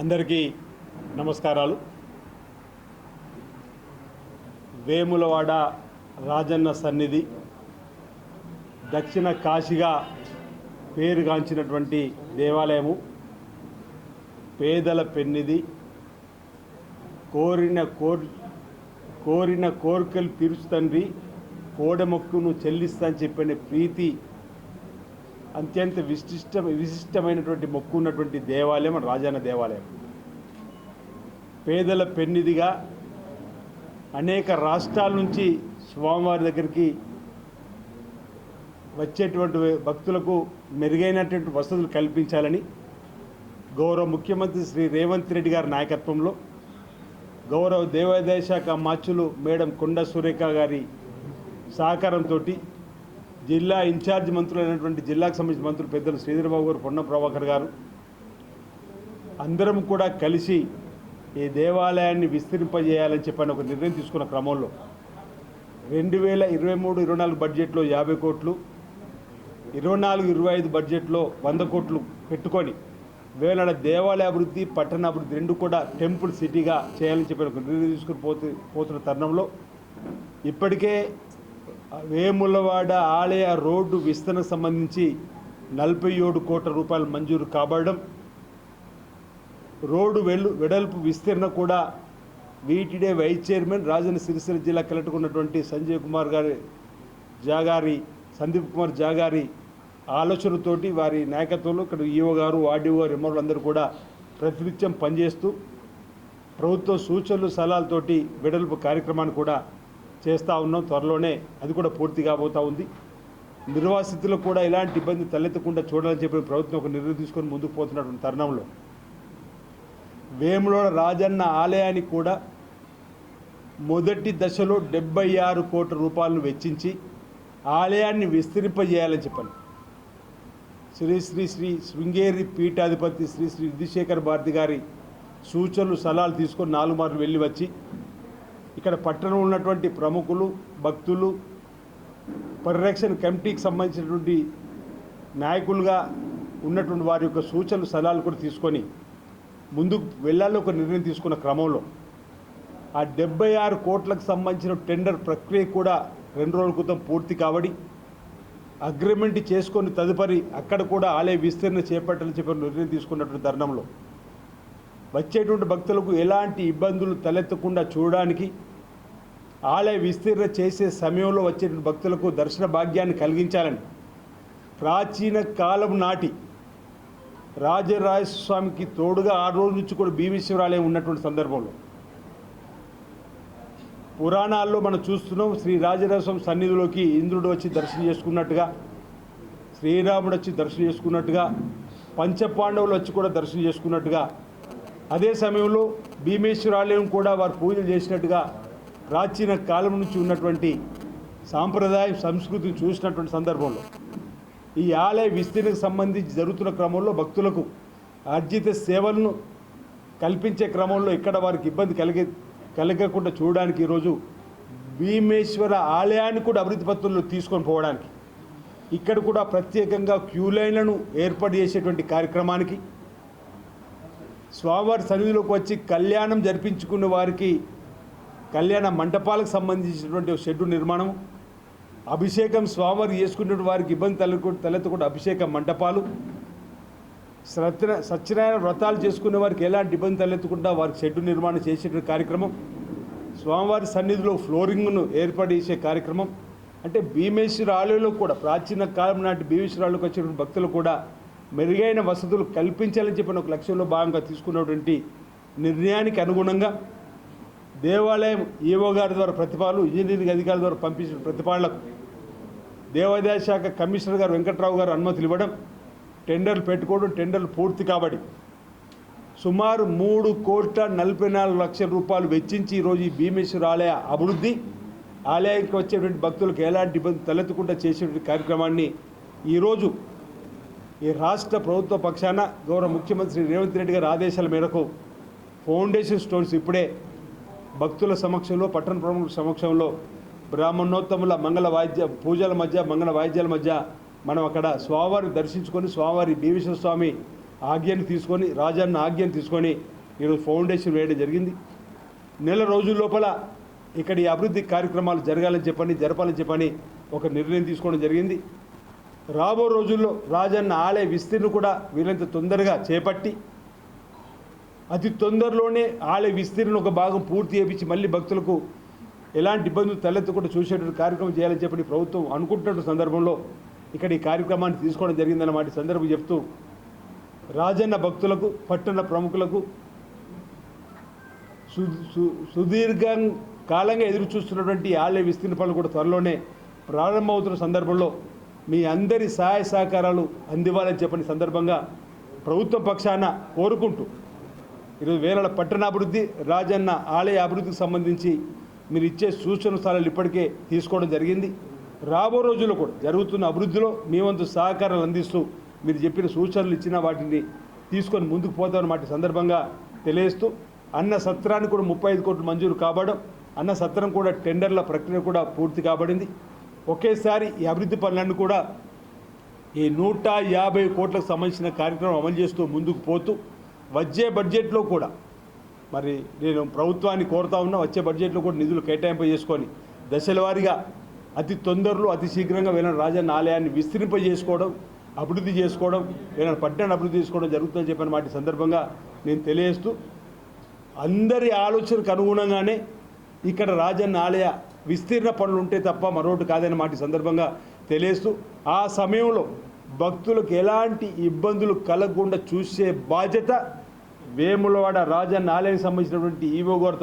అందరికీ నమస్కారాలు. వేములవాడ రాజన్న సన్నిధి దక్షిణ కాశీగా పేరుగాంచినటువంటి దేవాలయము పేదల పెన్నిది కోరిన కోర్ కోరిన కోరికలు తీర్చుతండ్రి కోడమొక్కును చెల్లిస్తా అని చెప్పిన ప్రీతి అత్యంత విశిష్ట విశిష్టమైనటువంటి మొక్కు ఉన్నటువంటి దేవాలయం రాజన్న దేవాలయం. పేదల పెన్నిదిగా అనేక రాష్ట్రాల నుంచి స్వామివారి దగ్గరికి వచ్చేటువంటి భక్తులకు మెరుగైనటువంటి వసతులు కల్పించాలని గౌరవ ముఖ్యమంత్రి శ్రీ రేవంత్ రెడ్డి గారి నాయకత్వంలో గౌరవ దేవాదాయ శాఖ మాచులు మేడం కొండ సురేఖ గారి సహకారంతో జిల్లా ఇన్ఛార్జ్ మంత్రులైనటువంటి జిల్లాకు సంబంధించిన మంత్రులు పెద్దలు శ్రీధరబాబు గారు పొన్న ప్రభాకర్ గారు. అందరం కూడా కలిసి ఈ దేవాలయాన్ని విస్తరింపజేయాలని చెప్పని ఒక నిర్ణయం తీసుకున్న క్రమంలో రెండు వేల ఇరవై మూడు ఇరవై నాలుగు బడ్జెట్లో యాభై కోట్లు ఇరవై నాలుగు ఇరవై ఐదు బడ్జెట్లో వంద కోట్లు పెట్టుకొని వేలాడ దేవాలయ అభివృద్ధి పట్టణ అభివృద్ధి రెండు కూడా టెంపుల్ సిటీగా చేయాలని చెప్పి ఒక నిర్ణయం తీసుకుని పోతు పోతున్న తరుణంలో ఇప్పటికే వేములవాడ ఆలయ రోడ్డు విస్తరణ సంబంధించి నలభై ఏడు కోట్ల రూపాయలు మంజూరు కాబడడం రోడ్డు వెళ్ళు వెడల్పు విస్తీర్ణ కూడా వీటిడే వైస్ చైర్మన్ రాజన్న సిరిసిల్ల జిల్లా కలెక్టర్ ఉన్నటువంటి సంజయ్ కుమార్ గారి జాగారి సందీప్ కుమార్ జాగారి ఆలోచనతోటి వారి నాయకత్వంలో ఇక్కడ ఈఓ గారు ఆర్డీఓ గారు ఎమ్మర్లు అందరూ కూడా ప్రతినిత్యం పనిచేస్తూ ప్రభుత్వ సూచనలు సలహాలతోటి వెడల్పు కార్యక్రమాన్ని కూడా చేస్తూ ఉన్నాం త్వరలోనే. అది కూడా పూర్తి కాబోతూ ఉంది. నిర్వాసితులకు కూడా ఇలాంటి ఇబ్బంది తలెత్తకుండా చూడాలని చెప్పి ప్రభుత్వం ఒక నిర్ణయం తీసుకొని ముందుకు పోతున్నటువంటి తరుణంలో వేములోడ రాజన్న ఆలయానికి కూడా మొదటి దశలో డెబ్బై ఆరు కోట్ల రూపాయలను వెచ్చించి ఆలయాన్ని విస్తరింపజేయాలని చెప్పాను శ్రీ శ్రీ శ్రీ శృంగేరి పీఠాధిపతి శ్రీ శ్రీ విధిశేఖర్ భారతి గారి సూచనలు సలహాలు తీసుకొని నాలుగు మార్లు వెళ్ళి వచ్చి ఇక్కడ పట్టణంలో ఉన్నటువంటి ప్రముఖులు భక్తులు పరిరక్షణ కమిటీకి సంబంధించినటువంటి నాయకులుగా ఉన్నటువంటి వారి యొక్క సూచనలు సలహాలు కూడా తీసుకొని ముందుకు వెళ్ళాలని ఒక నిర్ణయం తీసుకున్న క్రమంలో ఆ డెబ్బై ఆరు కోట్లకు సంబంధించిన టెండర్ ప్రక్రియ కూడా రెండు రోజుల క్రితం పూర్తి కాబడి అగ్రిమెంట్ చేసుకొని తదుపరి అక్కడ కూడా ఆలయ విస్తరణ చేపట్టాలని చెప్పిన నిర్ణయం తీసుకున్నటువంటి తరుణంలో వచ్చేటువంటి భక్తులకు ఎలాంటి ఇబ్బందులు తలెత్తకుండా చూడడానికి ఆలయ విస్తీర్ణ చేసే సమయంలో వచ్చేటువంటి భక్తులకు దర్శన భాగ్యాన్ని కలిగించాలని ప్రాచీన కాలం నాటి రాజరాజస్వామికి తోడుగా ఆ రోజు నుంచి కూడా భీమేశ్వరాలయం ఉన్నటువంటి సందర్భంలో. పురాణాల్లో మనం చూస్తున్నాం శ్రీ రాజరాజస్వామి సన్నిధిలోకి ఇంద్రుడు వచ్చి దర్శనం చేసుకున్నట్టుగా శ్రీరాముడు వచ్చి దర్శనం చేసుకున్నట్టుగా పంచపాండవులు వచ్చి కూడా దర్శనం చేసుకున్నట్టుగా అదే సమయంలో భీమేశ్వరాలయం కూడా వారు పూజలు చేసినట్టుగా ప్రాచీన కాలం నుంచి ఉన్నటువంటి సాంప్రదాయం సంస్కృతిని చూసినటువంటి సందర్భంలో ఈ ఆలయ విస్తీర్ణకు సంబంధించి జరుగుతున్న క్రమంలో భక్తులకు అర్జిత సేవలను కల్పించే క్రమంలో ఇక్కడ వారికి ఇబ్బంది కలిగే కలగకుండా చూడడానికి ఈరోజు భీమేశ్వర ఆలయాన్ని కూడా అభివృద్ధి పత్రంలో తీసుకొని పోవడానికి ఇక్కడ కూడా ప్రత్యేకంగా క్యూ లైన్లను ఏర్పాటు చేసేటువంటి కార్యక్రమానికి స్వామివారి సన్నిధిలోకి వచ్చి కళ్యాణం జరిపించుకున్న వారికి కళ్యాణ మంటపాలకు సంబంధించినటువంటి షెడ్డు నిర్మాణం అభిషేకం స్వామివారు చేసుకున్నటువంటి వారికి ఇబ్బంది తలెత్తు తలెత్తకుండా అభిషేక మంటపాలు సత్యన సత్యనారాయణ వ్రతాలు చేసుకునే వారికి ఎలాంటి ఇబ్బంది తలెత్తకుండా వారికి షెడ్డు నిర్మాణం చేసేటువంటి కార్యక్రమం స్వామివారి సన్నిధిలో ఫ్లోరింగ్ను ఏర్పాటు చేసే కార్యక్రమం అంటే భీమేశ్వర ఆలయంలో కూడా ప్రాచీన కాలం నాటి భీమేశ్వర ఆలయంలోకి వచ్చినటువంటి భక్తులు కూడా మెరుగైన వసతులు కల్పించాలని చెప్పిన ఒక లక్ష్యంలో భాగంగా తీసుకున్నటువంటి నిర్ణయానికి అనుగుణంగా దేవాలయం ఈవో గారి ద్వారా ప్రతిపాదనలు ఇంజనీరింగ్ అధికారుల ద్వారా పంపించిన ప్రతిపాదనలకు దేవాదాయ శాఖ కమిషనర్ గారు వెంకట్రావు గారు అనుమతులు ఇవ్వడం టెండర్లు పెట్టుకోవడం టెండర్లు పూర్తి కాబట్టి సుమారు మూడు కోట్ల నలభై నాలుగు లక్షల రూపాయలు వెచ్చించి ఈరోజు ఈ భీమేశ్వర ఆలయ అభివృద్ధి ఆలయానికి వచ్చేటువంటి భక్తులకు ఎలాంటి ఇబ్బంది తలెత్తకుండా చేసేటువంటి కార్యక్రమాన్ని ఈరోజు ఈ రాష్ట్ర ప్రభుత్వ పక్షాన గౌరవ ముఖ్యమంత్రి రేవంత్ రెడ్డి గారి ఆదేశాల మేరకు ఫౌండేషన్ స్టోన్స్ ఇప్పుడే భక్తుల సమక్షంలో పట్టణ ప్రముఖుల సమక్షంలో బ్రాహ్మణోత్తముల మంగళ వాయిద్య పూజల మధ్య మంగళ వాయిద్యాల మధ్య మనం అక్కడ స్వామివారిని దర్శించుకొని స్వామివారి భీమేశ్వర స్వామి ఆజ్ఞను తీసుకొని రాజన్న ఆజ్ఞను తీసుకొని ఈరోజు ఫౌండేషన్ వేయడం జరిగింది. నెల రోజుల లోపల ఇక్కడ ఈ అభివృద్ధి కార్యక్రమాలు జరగాలని చెప్పని జరపాలని చెప్పని ఒక నిర్ణయం తీసుకోవడం జరిగింది. రాబో రోజుల్లో రాజన్న ఆలయ విస్తీర్ణ కూడా వీలంత తొందరగా చేపట్టి అతి తొందరలోనే ఆలయ విస్తీర్ణ ఒక భాగం పూర్తి చేపించి మళ్ళీ భక్తులకు ఎలాంటి ఇబ్బందులు తలెత్తకుండా చూసేటువంటి కార్యక్రమం చేయాలని చెప్పి ప్రభుత్వం అనుకుంటున్న సందర్భంలో ఇక్కడ ఈ కార్యక్రమాన్ని తీసుకోవడం జరిగిందన్నమాట. ఈ సందర్భం చెప్తూ రాజన్న భక్తులకు పట్టణ ప్రముఖులకు సు సు- సుదీర్ఘ కాలంగా ఎదురు చూస్తున్నటువంటి ఆలయ విస్తీర్ణ పనులు కూడా త్వరలోనే ప్రారంభమవుతున్న సందర్భంలో మీ అందరి సహాయ సహకారాలు అందివ్వాలని చెప్పని సందర్భంగా ప్రభుత్వం పక్షాన కోరుకుంటూ ఈరోజు వేల పట్టణాభివృద్ధి రాజన్న ఆలయ అభివృద్ధికి సంబంధించి మీరు ఇచ్చే సూచన స్థలాలు ఇప్పటికే తీసుకోవడం జరిగింది. రాబో రోజుల్లో కూడా జరుగుతున్న అభివృద్ధిలో మీ వంతు సహకారాలు అందిస్తూ మీరు చెప్పిన సూచనలు ఇచ్చిన వాటిని తీసుకొని ముందుకు పోతామన్నమాట ఈ సందర్భంగా తెలియజేస్తూ అన్న సత్రానికి కూడా ముప్పై ఐదు కోట్లు మంజూరు కాబడడం అన్న సత్రం కూడా టెండర్ల ప్రక్రియ కూడా పూర్తి కాబడింది. ఒకేసారి ఈ అభివృద్ధి పనులన్నీ కూడా ఈ నూట యాభై కోట్లకు సంబంధించిన కార్యక్రమం అమలు చేస్తూ ముందుకు పోతూ వచ్చే బడ్జెట్లో కూడా మరి నేను ప్రభుత్వాన్ని కోరుతా ఉన్నా వచ్చే బడ్జెట్లో కూడా నిధులు కేటాయింపు చేసుకొని దశలవారీగా అతి తొందరలో అతి శీఘ్రంగా వీళ్ళని రాజన్న ఆలయాన్ని విస్తరింప చేసుకోవడం అభివృద్ధి చేసుకోవడం వీళ్ళని పట్టణాన్ని అభివృద్ధి చేసుకోవడం జరుగుతుందని చెప్పిన వాటి సందర్భంగా నేను తెలియజేస్తూ అందరి ఆలోచనకు అనుగుణంగానే ఇక్కడ రాజన్న ఆలయ విస్తీర్ణ పనులు ఉంటే తప్ప మరొకటి కాదనే మాట సందర్భంగా తెలియస్తూ ఆ సమయంలో భక్తులకు ఎలాంటి ఇబ్బందులు కలగకుండా చూసే బాధ్యత వేములవాడ రాజన్న ఆలయానికి సంబంధించినటువంటి ఈవో గారితో